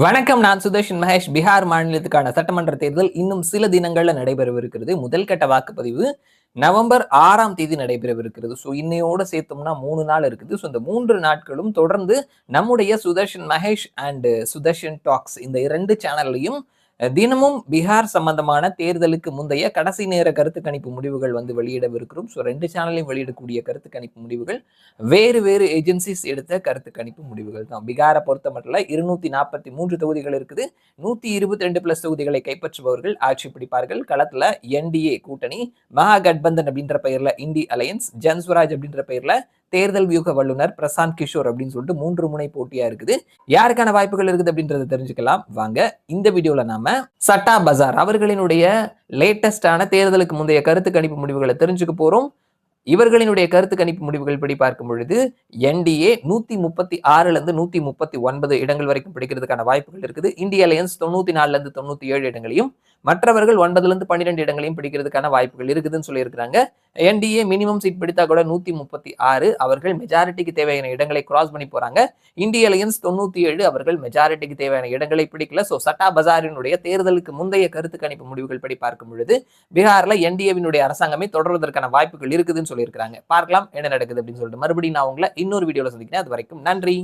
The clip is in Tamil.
வணக்கம் நான் சுதர்ஷன் மகேஷ். பீகார் மாநிலத்துக்கான சட்டமன்ற தேர்தல் இன்னும் சில தினங்கள்ல நடைபெறவிருக்கிறது. முதல் கட்ட வாக்குப்பதிவு நவம்பர் ஆறாம் தேதி நடைபெறவிருக்கிறது. ஸோ இன்னையோட சேர்த்தோம்னா மூணு நாள் இருக்குது. ஸோ இந்த மூன்று நாட்களும் தொடர்ந்து நம்முடைய சுதர்ஷன் மகேஷ் அண்ட் சுதர்ஷன் டாக்ஸ் இந்த இரண்டு சேனல்லையும் தினமும் பீகார் சம்பந்தமான தேர்தலுக்கு முந்தைய கடைசி நேர கருத்து கணிப்பு முடிவுகள் வந்து வெளியிடவிருக்கிறோம். ஸோ ரெண்டு சேனலையும் வெளியிடக்கூடிய கருத்து கணிப்பு முடிவுகள் வேறு வேறு ஏஜென்சிஸ் எடுத்த கருத்து கணிப்பு முடிவுகள் தான். பீகாரை பொறுத்த மட்டும் இருநூத்தி நாற்பத்தி மூன்று தொகுதிகள் இருக்குது. நூத்தி இருபத்தி ரெண்டு பிளஸ் தொகுதிகளை கைப்பற்றுபவர்கள் ஆட்சி பிடிப்பார்கள். களத்துல என்டிஏ கூட்டணி மகா கட்பந்தன் அப்படின்ற பெயர்ல இந்தி அலையன்ஸ் ஜன்ஸ்வராஜ் அப்படின்ற பெயர்ல தேர்தல் வியூக வல்லுநர் பிரசாந்த் கிஷோர் அப்படின்னு சொல்லிட்டு மூன்று முனை போட்டியா இருக்குது. யாருக்கான வாய்ப்புகள் இருக்குது அப்படின்றத தெரிஞ்சுக்கலாம். வாங்க இந்த வீடியோல நாம சட்டா பஜார் அவர்களினுடைய லேட்டஸ்டான தேர்தலுக்கு முந்தைய கருத்து கணிப்பு முடிவுகளை தெரிஞ்சுக்க போறோம். இவர்களினுடைய கருத்து கணிப்பு முடிவுகள் படி பார்க்கும் பொழுது என்டிஏ நூத்தி முப்பத்தி ஆறுல இருந்து நூத்தி முப்பத்தி ஒன்பது இடங்கள் வரைக்கும் பிடிக்கிறதுக்கான வாய்ப்புகள் இருக்குது. இந்திய அலையன்ஸ் தொண்ணூத்தி நாலுல இருந்து தொண்ணூத்தி ஏழு இடங்களையும் மற்றவர்கள் ஒன்பதுலேருந்து பன்னிரெண்டு இடங்களையும் பிடிக்கிறதுக்கான வாய்ப்புகள் இருக்குதுன்னு சொல்லியிருக்கிறாங்க. என்டிஏ மினிமம் சீட் பிடித்தா கூட நூத்தி முப்பத்தி ஆறு அவர்கள் மெஜாரிட்டிக்கு தேவையான இடங்களை கிராஸ் பண்ணி போறாங்க. இந்திய அலையன்ஸ் தொண்ணூற்றி ஏழு அவர்கள் மெஜாரிட்டிக்கு தேவையான இடங்களை பிடிக்கல. ஸோ சட்டா பஜாரினுடைய தேர்தலுக்கு முந்தைய கருத்து கணிப்பு முடிவுகள் படி பார்க்கும் பொழுது பீகாரில் என்டிஏவினுடைய அரசாங்கமே தொடர்வதற்கான வாய்ப்புகள் இருக்குதுன்னு சொல்லியிருக்கிறாங்க. பார்க்கலாம் என்ன நடக்குது அப்படின்னு சொல்லிட்டு மறுபடியும் நான் உங்களை இன்னொரு வீடியோவில் சந்திக்கிறேன். அது வரைக்கும் நன்றி.